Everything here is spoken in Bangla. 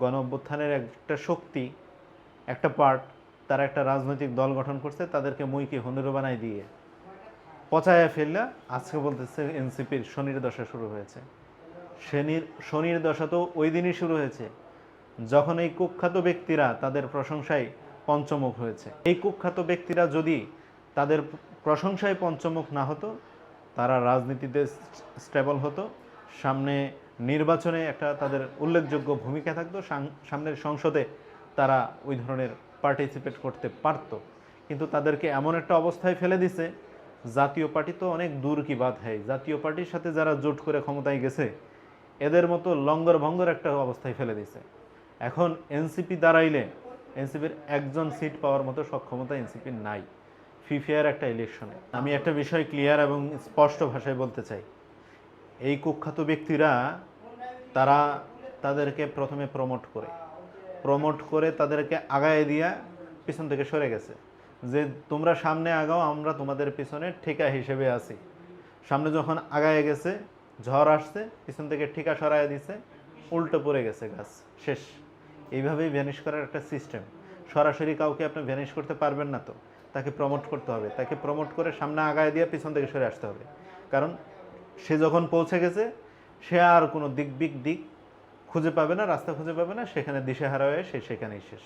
গণ অভ্যুত্থানের একটা শক্তি, একটা পার্ট তারা একটা রাজনৈতিক দল গঠন করছে, তাদেরকে মুইকে হনুরো বানাই দিয়ে পচায়া ফেললে আজকে বলতেছে এনসিপির শনির দশা শুরু হয়েছে। শনির শনির দশা তো ওই দিনই শুরু হয়েছে, যখন এই কুখ্যাত ব্যক্তিরা তাদের প্রশংসায় পঞ্চমুখ হয়েছে। এই কুখ্যাত ব্যক্তিরা যদি তাদের প্রশংসায় পঞ্চমুখ না হতো, তারা রাজনীতিতে স্টেবল হতো সামনে নির্বাচনে একটা তাদের উল্লেখযোগ্য ভূমিকা থাকতো। সামনের সংসদে তারা ওই ধরনের পার্টিসিপেট করতে পারত। কিন্তু তাদেরকে এমন একটা অবস্থায় ফেলে দিছে, জাতীয় পার্টি তো অনেক দূর কি বাদ হয়। জাতীয় পার্টির সাথে যারা জোট করে ক্ষমতায় গেছে, এদের মতো লঙ্গর ভঙ্গর একটা অবস্থায় ফেলে দিছে। এখন এনসিপি দাঁড়াইলে, এনসিপির একজন সিট পাওয়ার মতো সক্ষমতা এনসিপির নাই। ফিফিয়ার একটা ইলেকশনে আমি একটা বিষয় ক্লিয়ার এবং স্পষ্ট ভাষায় বলতে চাই। এই কুখ্যাত ব্যক্তিরা তারা তাদেরকে প্রথমে প্রমোট করে। প্রমোট করে তাদেরকে আগায় দিয়া পিছন থেকে সরে গেছে। যে তোমরা সামনে আগাও, আমরা তোমাদের পিছনে ঠিকা হিসেবে আছি। সামনে যখন আগায় গেছে, ঝড় আসছে, পিছন থেকে ঠিকা সরায় দিছে, উল্টো পড়ে গেছে গাছ, শেষ। এইভাবেই ভ্যানিশ করার একটা সিস্টেম সরাসরি কাউকে আপনি ভ্যানিশ করতে পারবেন না তো। তাকে প্রমোট করতে হবে। তাকে প্রমোট করে সামনে আগায় দিয়ে পিছন থেকে সরে আসতে হবে। কারণ সে যখন পৌঁছে গেছে, সে আর কোনো দিক বিক দিক খুঁজে পাবে না, রাস্তা খুঁজে পাবে না, সেখানে দিশেহারা হয়ে সে সেখানেই শেষ।